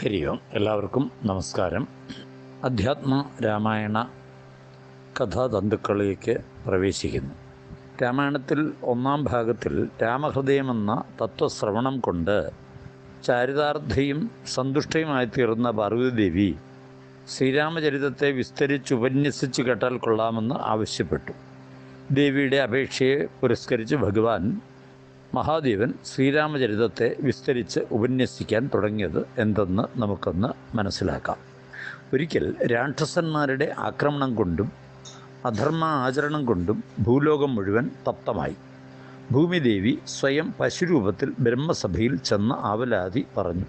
ഹരി ഓം. എല്ലാവർക്കും നമസ്കാരം. അധ്യാത്മ രാമായണ കഥാതന്തുക്കളിലേക്ക് പ്രവേശിക്കുന്നു. രാമായണത്തിൽ ഒന്നാം ഭാഗത്തിൽ രാമഹൃദയമെന്ന തത്വശ്രവണം കൊണ്ട് ചാരിതാർത്ഥയും സന്തുഷ്ടയുമായി തീർന്ന പാർവതീദേവി ശ്രീരാമചരിതത്തെ വിസ്തരിച്ചുപന്യസിച്ച് കേട്ടാൽ കൊള്ളാമെന്ന് ആവശ്യപ്പെട്ടു. ദേവിയുടെ അപേക്ഷയെ പുരസ്കരിച്ച് ഭഗവാൻ മഹാദേവൻ ശ്രീരാമചരിതത്തെ വിസ്തരിച്ച് ഉപന്യസിക്കാൻ തുടങ്ങിയത് എന്തെന്ന് നമുക്കൊന്ന് മനസ്സിലാക്കാം. ഒരിക്കൽ രാക്ഷസന്മാരുടെ ആക്രമണം കൊണ്ടും അധർമ്മ ആചരണം കൊണ്ടും ഭൂലോകം മുഴുവൻ തപ്തമായി. ഭൂമിദേവി സ്വയം പശുരൂപത്തിൽ ബ്രഹ്മസഭയിൽ ചെന്ന് ആവലാതി പറഞ്ഞു.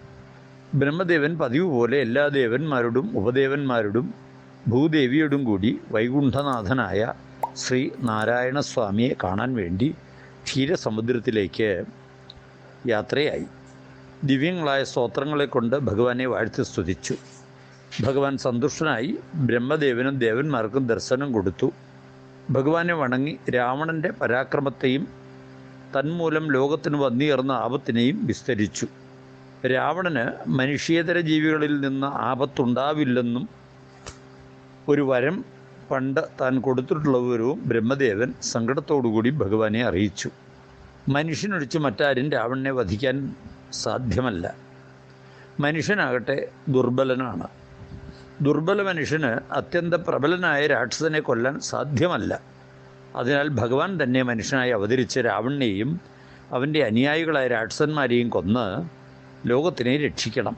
ബ്രഹ്മദേവൻ പതിവ് പോലെ എല്ലാ ദേവന്മാരോടും ഉപദേവന്മാരോടും ഭൂദേവിയോടും കൂടി വൈകുണ്ഠനാഥനായ ശ്രീ നാരായണസ്വാമിയെ കാണാൻ വേണ്ടി ക്ഷീരസമുദ്രത്തിലേക്ക് യാത്രയായി. ദിവ്യങ്ങളായ സ്തോത്രങ്ങളെ കൊണ്ട് ഭഗവാനെ വാഴ്ത്തി സ്തുതിച്ചു. ഭഗവാൻ സന്തുഷ്ടനായി ബ്രഹ്മദേവനും ദേവന്മാർക്കും ദർശനം കൊടുത്തു. ഭഗവാനെ വണങ്ങി രാവണന്റെ പരാക്രമത്തെയും തന്മൂലം ലോകത്തിന് വന്നുയർന്ന ആപത്തിനെയും വിസ്തരിച്ചു. രാവണന് മനുഷ്യേതര ജീവികളിൽ നിന്ന് ആപത്തുണ്ടാവില്ലെന്നും ഒരു വരം പണ്ട് താൻ കൊടുത്തിട്ടുള്ള വിവരവും ബ്രഹ്മദേവൻ സങ്കടത്തോടുകൂടി ഭഗവാനെ അറിയിച്ചു. മനുഷ്യനൊഴിച്ച് മറ്റാരും രാവണനെ വധിക്കാൻ സാധ്യമല്ല. മനുഷ്യനാകട്ടെ ദുർബലനാണ്. ദുർബല മനുഷ്യന് അത്യന്ത പ്രബലനായ രാക്ഷസനെ കൊല്ലാൻ സാധ്യമല്ല. അതിനാൽ ഭഗവാൻ തന്നെ മനുഷ്യനായി അവതരിച്ച രാവണനെയും അവന്റെ അനുയായികളായ രാക്ഷസന്മാരെയും കൊന്ന് ലോകത്തിനെ രക്ഷിക്കണം.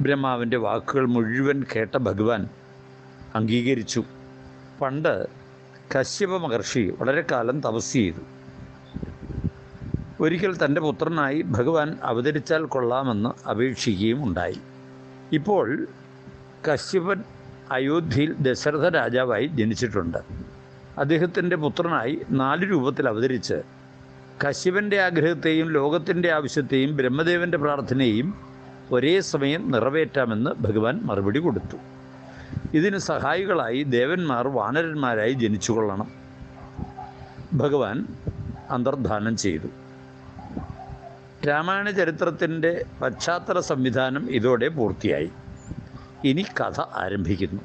ബ്രഹ്മാവിന്റെ വാക്കുകൾ മുഴുവൻ കേട്ട ഭഗവാൻ അംഗീകരിച്ചു. പണ്ട് കശ്യപ മഹർഷി വളരെ കാലം തപസ് ചെയ്തു. ഒരിക്കൽ തന്റെ പുത്രനായി ഭഗവാൻ അവതരിച്ചാൽ കൊള്ളാമെന്ന് അപേക്ഷിക്കുകയും ഉണ്ടായി. ഇപ്പോൾ കശ്യപൻ അയോധ്യയിൽ ദശരഥ രാജാവായി ജനിച്ചിട്ടുണ്ട്. അദ്ദേഹത്തിന്റെ പുത്രനായി നാല് രൂപത്തിൽ അവതരിച്ച് കശ്യപന്റെ ആഗ്രഹത്തെയും ലോകത്തിന്റെ ആവശ്യത്തെയും ബ്രഹ്മദേവന്റെ പ്രാർത്ഥനയെയും ഒരേ സമയം നിറവേറ്റാമെന്ന് ഭഗവാൻ മറുപടി കൊടുത്തു. ഇതിന് സഹായികളായി ദേവന്മാർ വാനരന്മാരായി ജനിച്ചുകൊള്ളണം. ഭഗവാൻ അന്തർധാനം ചെയ്തു. രാമായണ ചരിത്രത്തിന്റെ പശ്ചാത്തല സംവിധാനം ഇതോടെ പൂർത്തിയായി. ഇനി കഥ ആരംഭിക്കുന്നു.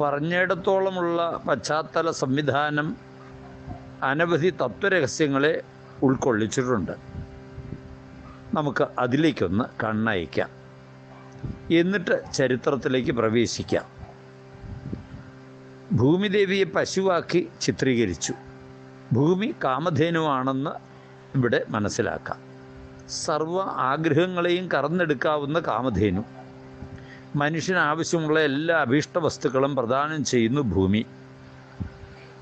പറഞ്ഞിടത്തോളമുള്ള പശ്ചാത്തല സംവിധാനം അനവധി തത്വരഹസ്യങ്ങളെ ഉൾക്കൊള്ളിച്ചിട്ടുണ്ട്. നമുക്ക് അതിലേക്കൊന്ന് കണ്ണയക്കാം. എന്നിട്ട് ചരിത്രത്തിലേക്ക് പ്രവേശിക്കാം. ഭൂമിദേവിയെ പശുവാക്കി ചിത്രീകരിച്ചു. ഭൂമി കാമധേനുവാണെന്ന് ഇവിടെ മനസ്സിലാക്കാം. സർവ ആഗ്രഹങ്ങളെയും കറന്നെടുക്കാവുന്ന കാമധേനു. മനുഷ്യന് ആവശ്യമുള്ള എല്ലാ അഭീഷ്ട വസ്തുക്കളും പ്രദാനം ചെയ്യുന്നു ഭൂമി.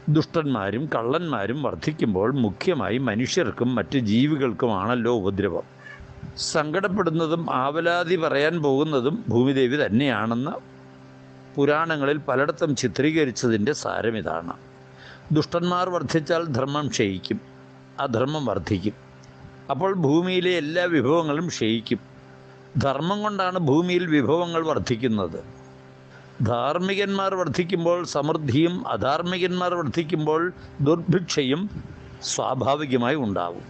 ദുഷ്ടന്മാരും കള്ളന്മാരും വർദ്ധിക്കുമ്പോൾ മുഖ്യമായി മനുഷ്യർക്കും മറ്റ് ജീവികൾക്കുമാണല്ലോ ഉപദ്രവം. സങ്കടപ്പെടുന്നതും ആവലാതി പറയാൻ പോകുന്നതും ഭൂമിദേവി തന്നെയാണെന്ന് പുരാണങ്ങളിൽ പലയിടത്തും ചിത്രീകരിച്ചതിന്റെ സാരമിതാണ് ദുഷ്ടന്മാർ വർദ്ധിച്ചാൽ ധർമ്മം ക്ഷയിക്കും അധർമ്മം വർദ്ധിക്കും. അപ്പോൾ ഭൂമിയിലെ എല്ലാ വിഭവങ്ങളും ക്ഷയിക്കും. ധർമ്മം കൊണ്ടാണ് ഭൂമിയിൽ വിഭവങ്ങൾ വർദ്ധിക്കുന്നത്. ധാർമ്മികന്മാർ വർദ്ധിക്കുമ്പോൾ സമൃദ്ധിയും അധാർമ്മികന്മാർ വർദ്ധിക്കുമ്പോൾ ദുർഭിക്ഷയും സ്വാഭാവികമായി ഉണ്ടാവും.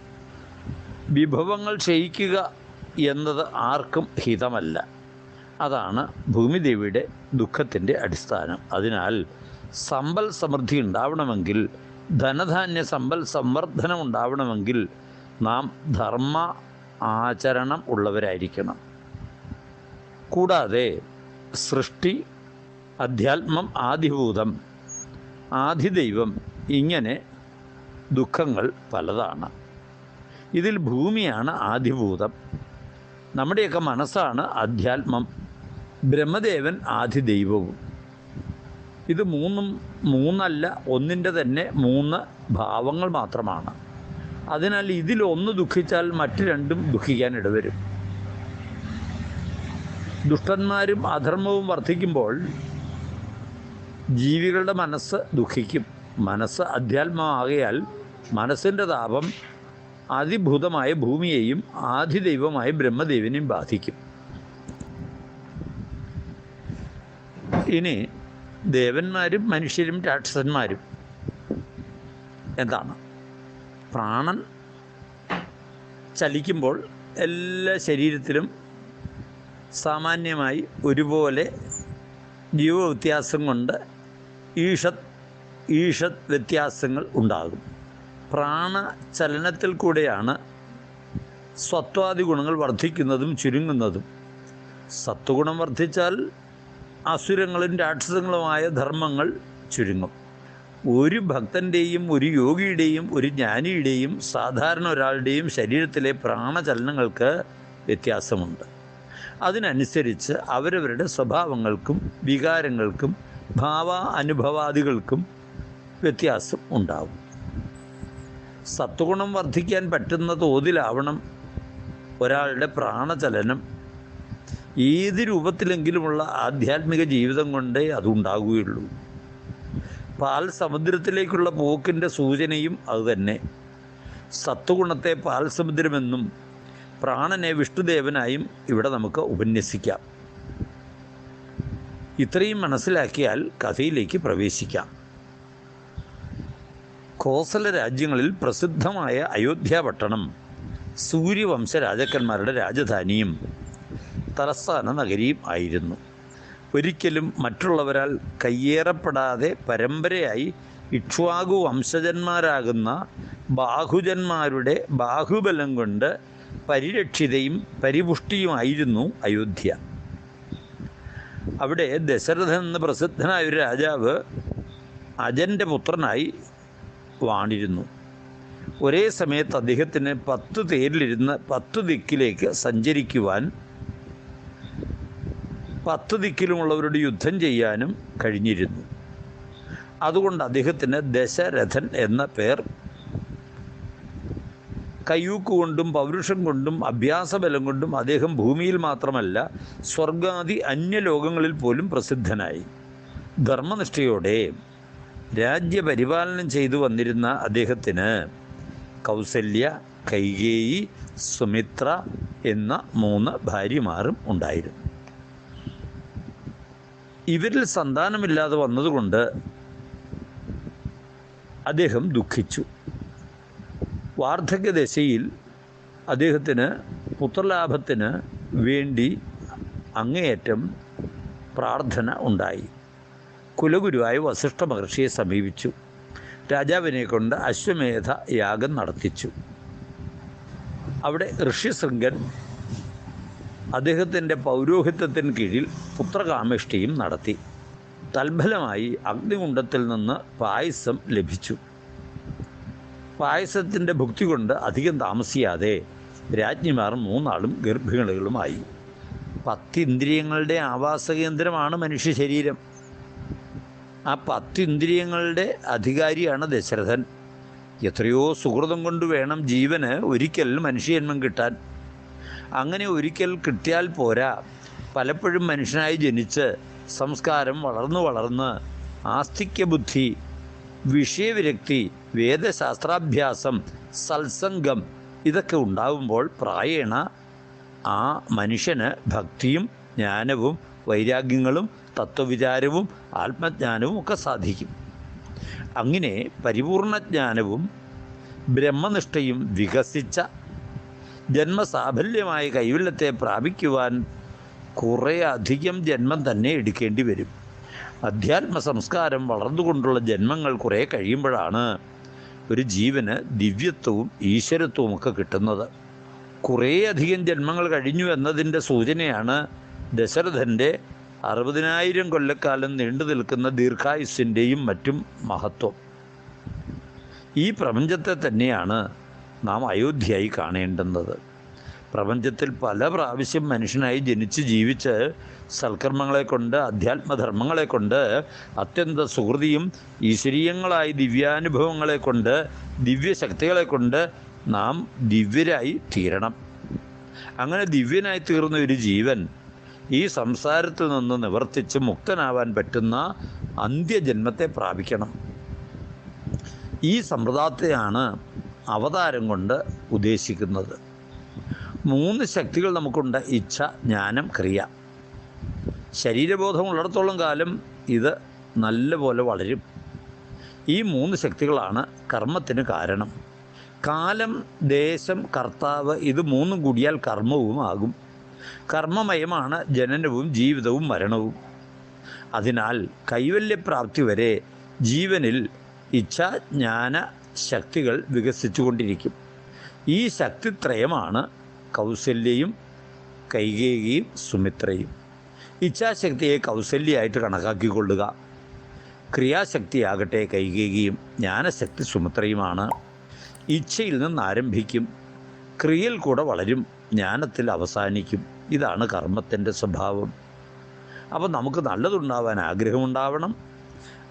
വിഭവങ്ങൾ ക്ഷയിക്കുക എന്നത് ആർക്കും ഹിതമല്ല. അതാണ് ഭൂമിദേവിയുടെ ദുഃഖത്തിന്റെ അടിസ്ഥാനം. അതിനാൽ സമ്പൽ സമൃദ്ധി ഉണ്ടാവണമെങ്കിൽ ധനധാന്യ സമ്പൽ സംവർദ്ധനം ഉണ്ടാവണമെങ്കിൽ നാം ധർമ്മ ആചരണം ഉള്ളവരായിരിക്കണം. കൂടാതെ സൃഷ്ടി അധ്യാത്മം ആദിഭൂതം ആദിദൈവം ഇങ്ങനെ ദുഃഖങ്ങൾ പലതാണ്. ഇതിൽ ഭൂമിയാണ് ആദിഭൂതം. നമ്മുടെയൊക്കെ മനസ്സാണ് അധ്യാത്മം. ബ്രഹ്മദേവൻ ആദിദൈവവും ഇത് മൂന്നും മൂന്നല്ല ഒന്നിന്റെ തന്നെ മൂന്ന് ഭാവങ്ങൾ മാത്രമാണ്. അതിനാൽ ഇതിലൊന്ന് ദുഃഖിച്ചാൽ മറ്റു രണ്ടും ദുഃഖിക്കാൻ ഇടവരും. ദുഷ്ടന്മാരും അധർമ്മവും വർദ്ധിക്കുമ്പോൾ ജീവികളുടെ മനസ്സ് ദുഃഖിക്കും. മനസ്സ് അധ്യാത്മമാകയാൽ മനസ്സിന്റെ താപം അതിഭൂതമായ ഭൂമിയെയും ആദിദൈവമായ ബ്രഹ്മദേവിനെയും ബാധിക്കും. ഇനി ദേവന്മാരും മനുഷ്യരും രാക്ഷസന്മാരും എന്താണ്? പ്രാണൻ ചലിക്കുമ്പോൾ എല്ലാ ശരീരത്തിലും സാമാന്യമായി ഒരുപോലെ ജീവ വ്യത്യാസം കൊണ്ട് ഈഷത് ഈഷത് വ്യത്യാസങ്ങൾ ഉണ്ടാകും. പ്രാണചലനത്തിൽ കൂടെയാണ് സ്വത്വാദി ഗുണങ്ങൾ വർദ്ധിക്കുന്നതും ചുരുങ്ങുന്നതും. സത്വഗുണം വർദ്ധിച്ചാൽ അസുരങ്ങളും രാക്ഷസങ്ങളുമായ ധർമ്മങ്ങൾ ചുരുങ്ങും. ഒരു ഭക്തന്റെയും ഒരു യോഗിയുടെയും ഒരു ജ്ഞാനിയുടെയും സാധാരണ ഒരാളുടെയും ശരീരത്തിലെ പ്രാണചലനങ്ങൾക്ക് വ്യത്യാസമുണ്ട്. അതിനനുസരിച്ച് അവരവരുടെ സ്വഭാവങ്ങൾക്കും വികാരങ്ങൾക്കും ഭാവ അനുഭവാദികൾക്കും വ്യത്യാസം ഉണ്ടാവും. സത്വഗുണം വർദ്ധിക്കാൻ പറ്റുന്ന തോതിലാവണം ഒരാളുടെ പ്രാണചലനം ഏത് രൂപത്തിലെങ്കിലുമുള്ള ആധ്യാത്മിക ജീവിതം കൊണ്ടേ അതുണ്ടാകുകയുള്ളൂ പാൽ സമുദ്രത്തിലേക്കുള്ള പോക്കിന്റെ സൂചനയും അതുതന്നെ. സത്വഗുണത്തെ പാൽ സമുദ്രമെന്നും പ്രാണനെ വിഷ്ണുദേവനായും ഇവിടെ നമുക്ക് ഉപന്യസിക്കാം. ഇത്രയും മനസ്സിലാക്കിയാൽ കഥയിലേക്ക് പ്രവേശിക്കാം. കോസല രാജ്യങ്ങളിൽ പ്രസിദ്ധമായ അയോധ്യ പട്ടണം സൂര്യവംശ രാജാക്കന്മാരുടെ രാജധാനിയും തലസ്ഥാന നഗരിയും ആയിരുന്നു. ഒരിക്കലും മറ്റുള്ളവരാൽ കയ്യേറപ്പെടാതെ പരമ്പരയായി ഇക്ഷ്വാകു വംശജന്മാരാകുന്ന ബാഹുജന്മാരുടെ ബാഹുബലം കൊണ്ട് പരിരക്ഷിതയും പരിപുഷ്ടിയുമായിരുന്നു അയോധ്യ. അവിടെ ദശരഥൻ എന്ന പ്രസിദ്ധനായ ഒരു രാജാവ് അജന്റെ പുത്രനായി വാണിരുന്നു. ഒരേ സമയത്ത് അദ്ദേഹത്തിന് പത്ത് തേരിലിരുന്ന് പത്ത് ദിക്കിലേക്ക് സഞ്ചരിക്കുവാൻ പത്ത് ദിക്കിലുമുള്ളവരോട് യുദ്ധം ചെയ്യാനും കഴിഞ്ഞിരുന്നു. അതുകൊണ്ട് അദ്ദേഹത്തിന് ദശരഥൻ എന്ന പേർ. കയ്യൂക്ക് കൊണ്ടും പൗരുഷം കൊണ്ടും അഭ്യാസബലം കൊണ്ടും അദ്ദേഹം ഭൂമിയിൽ മാത്രമല്ല സ്വർഗാദി അന്യലോകങ്ങളിൽ പോലും പ്രസിദ്ധനായി. ധർമ്മനിഷ്ഠയോടെ രാജ്യപരിപാലനം ചെയ്തു വന്നിരുന്ന അദ്ദേഹത്തിന് കൗസല്യ കൈകേയി സുമിത്ര എന്ന മൂന്ന് ഭാര്യമാരും ഉണ്ടായിരുന്നു. ഇവരിൽ സന്താനമില്ലാതെ വന്നതുകൊണ്ട് അദ്ദേഹം ദുഃഖിച്ചു. വാർദ്ധക്യദശയിൽ അദ്ദേഹത്തിന് പുത്രലാഭത്തിന് വേണ്ടി അങ്ങേയറ്റം പ്രാർത്ഥന ഉണ്ടായി. കുലഗുരുവായ വസിഷ്ഠ മഹർഷിയെ സമീപിച്ചു. രാജാവിനെ കൊണ്ട് അശ്വമേധ യാഗം നടത്തിച്ചു. അവിടെ ഋഷ്യശൃംഗൻ അദ്ദേഹത്തിന്റെ പൗരോഹിത്യത്തിന് കീഴിൽ പുത്രകാമേഷ്ടിയും നടത്തി. തൽഫലമായി അഗ്നികുണ്ടത്തിൽ നിന്ന് പായസം ലഭിച്ചു. പായസത്തിന്റെ ഭുക്തി കൊണ്ട് അധികം താമസിയാതെ രാജ്ഞിമാർ മൂന്നാളും ഗർഭിണികളുമായി. പത്തിന്ദ്രിയങ്ങളുടെ ആവാസകേന്ദ്രമാണ് മനുഷ്യ ശരീരം. ആ പത്തിന്ദ്രിയങ്ങളുടെ അധികാരിയാണ് ദശരഥൻ. എത്രയോ സുഹൃതം കൊണ്ട് വേണം ജീവന് ഒരിക്കൽ മനുഷ്യജന്മം കിട്ടാൻ. അങ്ങനെ ഒരിക്കൽ കിട്ടിയാൽ പോരാ. പലപ്പോഴും മനുഷ്യനായി ജനിച്ച് സംസ്കാരം വളർന്നു വളർന്ന് ആസ്തിക്യ ബുദ്ധി വിഷയവിരക്തി വേദശാസ്ത്രാഭ്യാസം സത്സംഗം ഇതൊക്കെ ഉണ്ടാവുമ്പോൾ പ്രായേണ ആ മനുഷ്യന് ഭക്തിയും ജ്ഞാനവും വൈരാഗ്യങ്ങളും തത്വവിചാരവും ആത്മജ്ഞാനവും ഒക്കെ സാധിക്കും. അങ്ങനെ പരിപൂർണ ജ്ഞാനവും ബ്രഹ്മനിഷ്ഠയും വികസിച്ച ജന്മസാഫല്യമായ കൈവല്യത്തെ പ്രാപിക്കുവാൻ കുറേ അധികം ജന്മം തന്നെ എടുക്കേണ്ടി വരും. അധ്യാത്മ സംസ്കാരം വളർന്നുകൊണ്ടുള്ള ജന്മങ്ങൾ കുറേ കഴിയുമ്പോഴാണ് ഒരു ജീവന് ദിവ്യത്വവും ഈശ്വരത്വവും ഒക്കെ കിട്ടുന്നത് കുറേയധികം ജന്മങ്ങൾ കഴിഞ്ഞു എന്നതിന്റെ സൂചനയാണ് ദശരഥന്റെ അറുപതിനായിരം കൊല്ലക്കാലം നീണ്ടു നിൽക്കുന്ന ദീർഘായുസ്സിന്റെയും മറ്റും മഹത്വം. ഈ പ്രപഞ്ചത്തെ തന്നെയാണ് നാം അയോധ്യയായി കാണേണ്ടുന്നത്. പ്രപഞ്ചത്തിൽ പല പ്രാവശ്യം മനുഷ്യനായി ജനിച്ച് ജീവിച്ച് സൽക്കർമ്മങ്ങളെ കൊണ്ട് അധ്യാത്മധർമ്മങ്ങളെ കൊണ്ട് അത്യന്ത സുഹൃതിയും ഈശ്വരീയങ്ങളായ ദിവ്യാനുഭവങ്ങളെ കൊണ്ട് ദിവ്യശക്തികളെ കൊണ്ട് നാം ദിവ്യരായി തീരണം. അങ്ങനെ ദിവ്യനായി തീർന്ന ഒരു ജീവൻ ഈ സംസാരത്തിൽ നിന്ന് നിവർത്തിച്ച് മുക്തനാവാൻ പറ്റുന്ന അന്ത്യജന്മത്തെ പ്രാപിക്കണം. ഈ സമ്പ്രദായത്തെയാണ് അവതാരം കൊണ്ട് ഉദ്ദേശിക്കുന്നത്. മൂന്ന് ശക്തികൾ നമുക്കുണ്ട്. ഇച്ഛ ജ്ഞാനം ക്രിയ. ശരീരബോധം ഉള്ളിടത്തോളം കാലം ഇത് നല്ലപോലെ വളരും. ഈ മൂന്ന് ശക്തികളാണ് കർമ്മത്തിന് കാരണം. കാലം ദേശം കർത്താവ് ഇത് മൂന്നും കൂടിയാൽ കർമ്മവും ആകും. കർമ്മമയമാണ് ജനനവും ജീവിതവും മരണവും. അതിനാൽ കൈവല്യപ്രാപ്തി വരെ ജീവനിൽ ഇച്ഛ ജ്ഞാന ശക്തികൾ വികസിച്ചുകൊണ്ടിരിക്കും. ഈ ശക്തിത്രയമാണ് കൗസല്യയും കൈകേയിയും സുമിത്രയും. ഇച്ഛാശക്തിയെ കൗസല്യമായിട്ട് കണക്കാക്കിക്കൊള്ളുക. ക്രിയാശക്തിയാകട്ടെ കൈകേയിയും ജ്ഞാനശക്തി സുമിത്രയുമാണ്. ഇച്ഛയിൽ നിന്ന് ആരംഭിക്കും. ക്രിയയിൽ കൂടെ വളരും. ജ്ഞാനത്തിൽ അവസാനിക്കും. ഇതാണ് കർമ്മത്തിന്റെ സ്വഭാവം. അപ്പോൾ നമുക്ക് നല്ലതുണ്ടാവാൻ ആഗ്രഹമുണ്ടാവണം.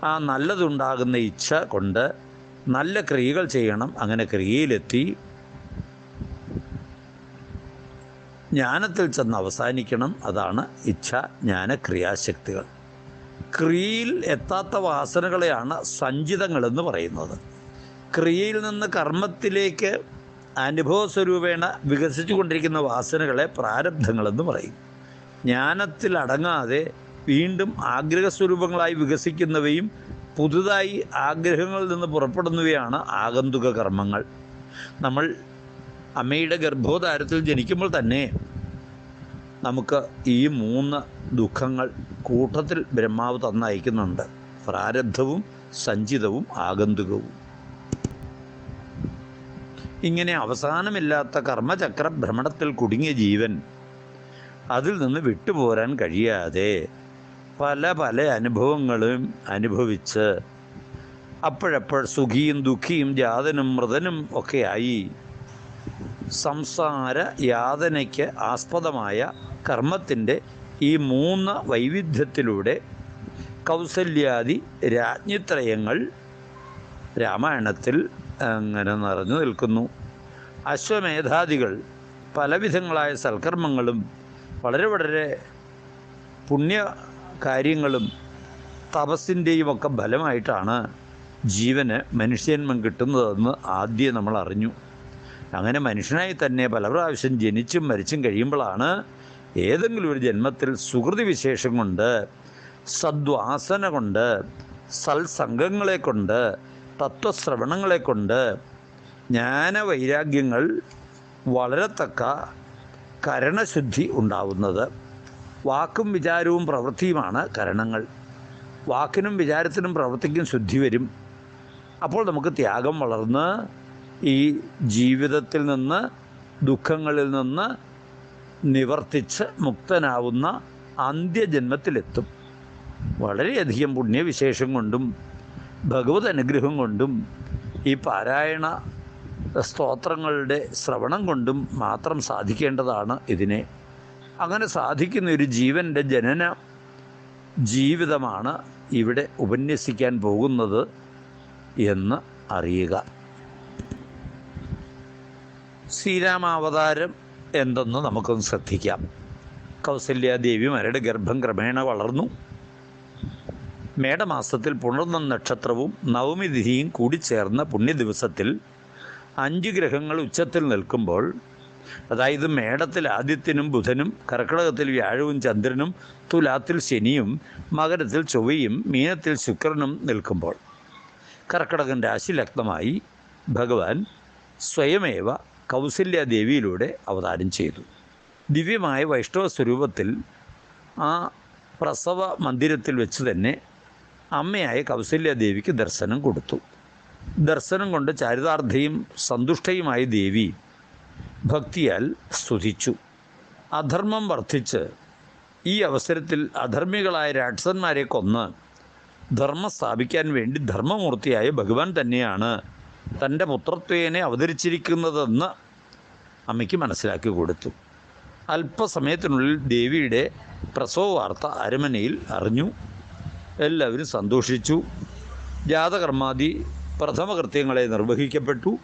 ആ നല്ലതുണ്ടാകുന്ന ഇച്ഛ കൊണ്ട് നല്ല ക്രിയകൾ ചെയ്യണം. അങ്ങനെ ക്രിയയിലെത്തി. ജ്ഞാനത്തിൽ ചെന്ന് അവസാനിക്കണം. അതാണ് ഇച്ഛ ജ്ഞാന ക്രിയാശക്തികൾ. ക്രിയയിൽ എത്താത്ത വാസനകളെയാണ് സഞ്ചിതങ്ങളെന്ന് പറയുന്നത്. ക്രിയയിൽ നിന്ന് കർമ്മത്തിലേക്ക് അനുഭവ സ്വരൂപേണ വികസിച്ചു കൊണ്ടിരിക്കുന്ന വാസനകളെ പ്രാരബ്ധങ്ങളെന്ന് പറയും. ജ്ഞാനത്തിൽ അടങ്ങാതെ വീണ്ടും ആഗ്രഹസ്വരൂപങ്ങളായി വികസിക്കുന്നവയും പുതുതായി ആഗ്രഹങ്ങളിൽ നിന്ന് പുറപ്പെടുന്നവയാണ് ആഗന്തുക കർമ്മങ്ങൾ. നമ്മൾ അമ്മയുടെ ഗർഭോദാരത്തിൽ ജനിക്കുമ്പോൾ തന്നെ നമുക്ക് ഈ മൂന്ന് ദുഃഖങ്ങൾ കൂട്ടത്തിൽ ബ്രഹ്മാവ് തന്നയക്കുന്നുണ്ട്. പ്രാരബ്ധവും സഞ്ചിതവും ആഗന്തുകവും. ഇങ്ങനെ അവസാനമില്ലാത്ത കർമ്മചക്ര ഭ്രമണത്തിൽ കുടുങ്ങിയ ജീവൻ അതിൽ നിന്ന് വിട്ടുപോരാൻ കഴിയാതെ പല പല അനുഭവങ്ങളും അനുഭവിച്ച് അപ്പോഴപ്പോൾ സുഖിയും ദുഃഖിയും ജാതനും മൃതനും ഒക്കെയായി. സംസാര യാതനയ്ക്ക് ആസ്പദമായ കർമ്മത്തിന്റെ ഈ മൂന്ന് വൈവിധ്യത്തിലൂടെ കൗസല്യാദി രാജ്ഞിത്രയങ്ങൾ രാമായണത്തിൽ അങ്ങനെ നിറഞ്ഞു നിൽക്കുന്നു. അശ്വമേധാദികൾ പലവിധങ്ങളായ സൽക്കർമ്മങ്ങളും വളരെ വളരെ പുണ്യ കാര്യങ്ങളും തപസ്സിന്റെയും ഒക്കെ ഫലമായിട്ടാണ് ജീവന് മനുഷ്യന്മം കിട്ടുന്നതെന്ന് ആദ്യം നമ്മൾ അറിഞ്ഞു. അങ്ങനെ മനുഷ്യനായി തന്നെ പല പ്രാവശ്യം ജനിച്ചും മരിച്ചും കഴിയുമ്പോഴാണ് ഏതെങ്കിലും ഒരു ജന്മത്തിൽ സുഹൃതി വിശേഷം കൊണ്ട് സദ്വാസന കൊണ്ട് സത്സംഗങ്ങളെ കൊണ്ട് തത്വശ്രവണങ്ങളെ കൊണ്ട് ജ്ഞാനവൈരാഗ്യങ്ങൾ വളരത്തക്ക കരണശുദ്ധി ഉണ്ടാവുന്നത്. വാക്കും വിചാരവും പ്രവൃത്തിയുമാണ് കരണങ്ങൾ. വാക്കിനും വിചാരത്തിനും പ്രവൃത്തിക്കും ശുദ്ധി വരും. അപ്പോൾ നമുക്ക് ത്യാഗം വളർന്ന് ഈ ജീവിതത്തിൽ നിന്ന് ദുഃഖങ്ങളിൽ നിന്ന് നിവർത്തിച്ച് മുക്തനാവുന്ന അന്ത്യജന്മത്തിലെത്തും. വളരെയധികം പുണ്യവിശേഷം കൊണ്ടും ഭഗവത് അനുഗ്രഹം കൊണ്ടും ഈ പാരായണ സ്തോത്രങ്ങളുടെ ശ്രവണം കൊണ്ടും മാത്രം സാധിക്കേണ്ടതാണ് ഇതിനെ. അങ്ങനെ സാധിക്കുന്ന ഒരു ജീവന്റെ ജനന ജീവിതമാണ് ഇവിടെ ഉപന്യസിക്കാൻ പോകുന്നത് എന്ന് അറിയുക. ശ്രീരാമാവതാരം എന്തെന്ന് നമുക്കൊന്ന് ശ്രദ്ധിക്കാം. കൗസല്യാദേവി മരട് ഗർഭം ക്രമേണ വളർന്നു. മേടമാസത്തിൽ പുണർന്ന നക്ഷത്രവും നവമി തിഥിയും കൂടിച്ചേർന്ന പുണ്യദിവസത്തിൽ അഞ്ച് ഗ്രഹങ്ങൾ ഉച്ചത്തിൽ നിൽക്കുമ്പോൾ അതായത് മേടത്തിൽ ആദിത്യനും ബുധനും കർക്കിടകത്തിൽ വ്യാഴവും ചന്ദ്രനും തുലാത്തിൽ ശനിയും മകരത്തിൽ ചൊവ്വയും മീനത്തിൽ ശുക്രനും നിൽക്കുമ്പോൾ കർക്കിടകൻ രാശി ലഗ്നമായി ഭഗവാൻ സ്വയമേവ കൗസല്യാദേവിയിലൂടെ അവതാരം ചെയ്തു. ദിവ്യമായ വൈഷ്ണവ സ്വരൂപത്തിൽ ആ പ്രസവ മന്ദിരത്തിൽ വെച്ച് തന്നെ അമ്മയായ കൗസല്യാദേവിക്ക് ദർശനം കൊടുത്തു. ദർശനം കൊണ്ട് ചാരിതാർത്ഥയും സന്തുഷ്ടയുമായ ദേവി ഭക്തിയാൽ സ്തുതിച്ചു. അധർമ്മം വർദ്ധിച്ച് ഈ അവസരത്തിൽ അധർമ്മികളായ രാക്ഷസന്മാരെ കൊന്ന് ധർമ്മം സ്ഥാപിക്കാൻ വേണ്ടി ധർമ്മമൂർത്തിയായ ഭഗവാൻ തന്നെയാണ് തന്റെ പുത്രത്വേനെ അവതരിച്ചിരിക്കുന്നതെന്ന് അമ്മയ്ക്ക് മനസ്സിലാക്കി കൊടുത്തു. അല്പസമയത്തിനുള്ളിൽ ദേവിയുടെ പ്രസവ വാർത്ത അരമനയിൽ അറിഞ്ഞു. എല്ലാവരും സന്തോഷിച്ചു. ജാതകർമാദി പ്രഥമകൃത്യങ്ങളെ നിർവഹിക്കപ്പെട്ടു.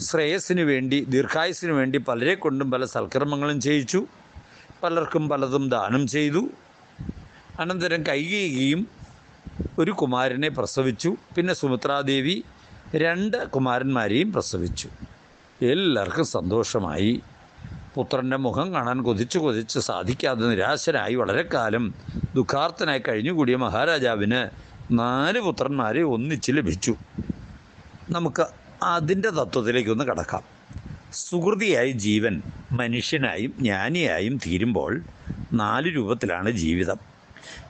ശ്രേയസ്സിന് വേണ്ടി ദീർഘായുസിന് വേണ്ടി പലരെ കൊണ്ടും പല സൽക്കർമ്മങ്ങളും ചെയ്യിച്ചു. പലർക്കും പലതും ദാനം ചെയ്തു. അനന്തരം കൈകേയിയും ഒരു കുമാരനെ പ്രസവിച്ചു. പിന്നെ സുമിത്രാദേവി രണ്ട് കുമാരന്മാരെയും പ്രസവിച്ചു. എല്ലാവർക്കും സന്തോഷമായി. പുത്രന്റെ മുഖം കാണാൻ കൊതിച്ച് കൊതിച്ച് സാധിക്കാതെ നിരാശനായി വളരെ കാലം ദുഃഖാർത്ഥനായി കഴിഞ്ഞുകൂടിയ മഹാരാജാവിന് നാല് പുത്രന്മാരെ ഒന്നിച്ച് ലഭിച്ചു. നമുക്ക് അതിന്റെ തത്വത്തിലേക്കൊന്ന് കടക്കാം. സുഹൃതിയായി ജീവൻ മനുഷ്യനായും ജ്ഞാനിയായും തീരുമ്പോൾ നാല് രൂപത്തിലാണ് ജീവിതം.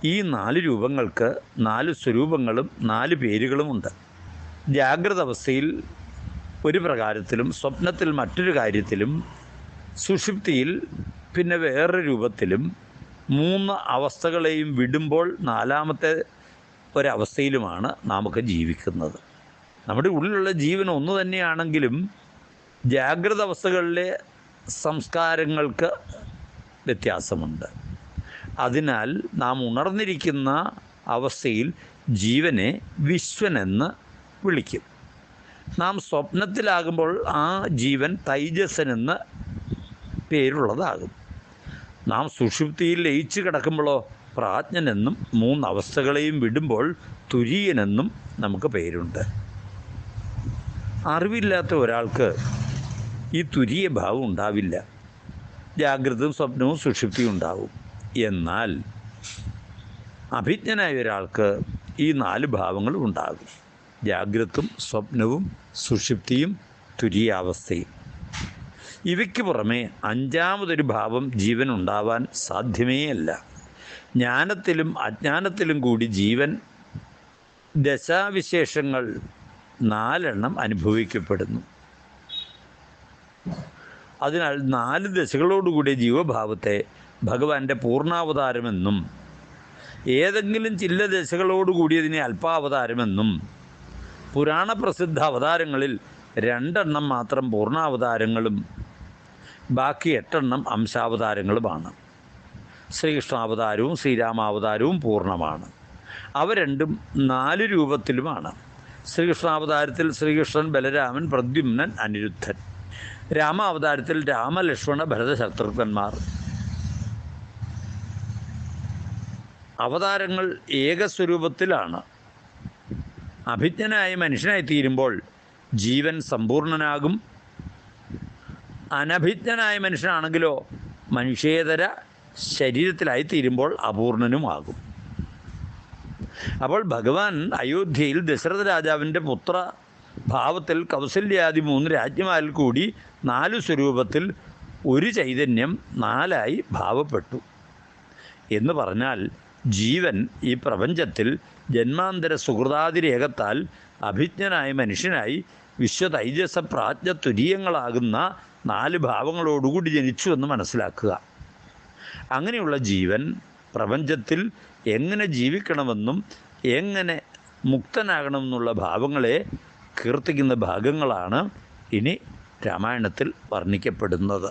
ഈ നാല് രൂപങ്ങൾക്ക് നാല് സ്വരൂപങ്ങളും നാല് പേരുകളുമുണ്ട്. ജാഗ്രത അവസ്ഥയിൽ ഒരു പ്രകാരത്തിലും സ്വപ്നത്തിൽ മറ്റൊരു കാര്യത്തിലും സുഷുപ്തിയിൽ പിന്നെ വേറൊരു രൂപത്തിലും മൂന്ന് അവസ്ഥകളെയും വിടുമ്പോൾ നാലാമത്തെ ഒരവസ്ഥയിലുമാണ് നാമൊക്കെ ജീവിക്കുന്നത്. നമ്മുടെ ഉള്ളിലുള്ള ജീവൻ ഒന്ന് തന്നെയാണെങ്കിലും ജാഗ്രത അവസ്ഥകളിലെ സംസ്കാരങ്ങൾക്ക് വ്യത്യാസമുണ്ട്. അതിനാൽ നാം ഉണർന്നിരിക്കുന്ന അവസ്ഥയിൽ ജീവനെ വിശ്വനെന്ന് വിളിക്കും. നാം സ്വപ്നത്തിലാകുമ്പോൾ ആ ജീവൻ തൈജസനെന്ന് പേരുള്ളതാകും. നാം സുഷുപ്തിയിൽ ലയിച്ചു കിടക്കുമ്പോഴോ പ്രാജ്ഞനെന്നും മൂന്ന് അവസ്ഥകളെയും വിടുമ്പോൾ തുര്യനെന്നും നമുക്ക് പേരുണ്ട്. അറിവില്ലാത്ത ഒരാൾക്ക് ഈ തുരിയ ഭാവം ഉണ്ടാവില്ല. ജാഗ്രതയും സ്വപ്നവും സുഷിപ്തിയും ഉണ്ടാവും. എന്നാൽ അഭിജ്ഞനായ ഒരാൾക്ക് ഈ നാല് ഭാവങ്ങളും ഉണ്ടാകും. ജാഗ്രതും സ്വപ്നവും സുഷിപ്തിയും തുരിയാവസ്ഥയും. ഇവയ്ക്ക് പുറമെ അഞ്ചാമതൊരു ഭാവം ജീവൻ ഉണ്ടാവാൻ സാധ്യമേയല്ല. ജ്ഞാനത്തിലും അജ്ഞാനത്തിലും കൂടി ജീവൻ ദശാവിശേഷങ്ങൾ നാലെണ്ണം അനുഭവിക്കപ്പെടുന്നു. അതിനാൽ നാല് ദശകളോടുകൂടിയ ജീവഭാവത്തെ ഭഗവാന്റെ പൂർണാവതാരമെന്നും ഏതെങ്കിലും ചില ദശകളോടുകൂടിയതിനെ അല്പാവതാരമെന്നും പുരാണ പ്രസിദ്ധ അവതാരങ്ങളിൽ രണ്ടെണ്ണം മാത്രം പൂർണാവതാരങ്ങളും ബാക്കി എട്ടെണ്ണം അംശാവതാരങ്ങളുമാണ്. ശ്രീകൃഷ്ണാവതാരവും ശ്രീരാമാവതാരവും പൂർണമാണ് അവ രണ്ടും നാല് രൂപത്തിലുമാണ്. ശ്രീകൃഷ്ണാവതാരത്തിൽ ശ്രീകൃഷ്ണൻ ബലരാമൻ പ്രദ്യുമ്നൻ അനിരുദ്ധൻ. രാമാവതാരത്തിൽ രാമലക്ഷ്മണ ഭരത ശത്രുഘ്നന്മാർ. അവതാരങ്ങൾ ഏകസ്വരൂപത്തിലാണ് അഭിജ്ഞനായ മനുഷ്യനായി തീരുമ്പോൾ ജീവൻ സമ്പൂർണനാകും. അനഭിജ്ഞനായ മനുഷ്യനാണെങ്കിലോ മനുഷ്യേതര ശരീരത്തിലായി തീരുമ്പോൾ അപൂർണനുമാകും. അപ്പോൾ ഭഗവാൻ അയോധ്യയിൽ ദശരഥ രാജാവിന്റെ പുത്ര ഭാവത്തിൽ കൗസല്യാദി മൂന്ന് രാജ്യമാരിൽ കൂടി നാല് സ്വരൂപത്തിൽ ഒരു ചൈതന്യം നാലായി ഭാവപ്പെട്ടു. എന്ന് പറഞ്ഞാൽ ജീവൻ ഈ പ്രപഞ്ചത്തിൽ ജന്മാന്തര സുഹൃതാതിരേഖത്താൽ അഭിജ്ഞനായ മനുഷ്യനായി വിശ്വതൈജസ പ്രാജ്ഞ തുരീയങ്ങളാകുന്ന നാല് ഭാവങ്ങളോടുകൂടി ജനിച്ചു എന്ന് മനസ്സിലാക്കുക. അങ്ങനെയുള്ള ജീവൻ പ്രപഞ്ചത്തിൽ എങ്ങനെ ജീവിക്കണമെന്നും എങ്ങനെ മുക്തനാകണമെന്നുള്ള ഭാവങ്ങളെ കീർത്തിക്കുന്ന ഭാഗങ്ങളാണ് ഇനി രാമായണത്തിൽ വർണിക്കപ്പെടുന്നത്.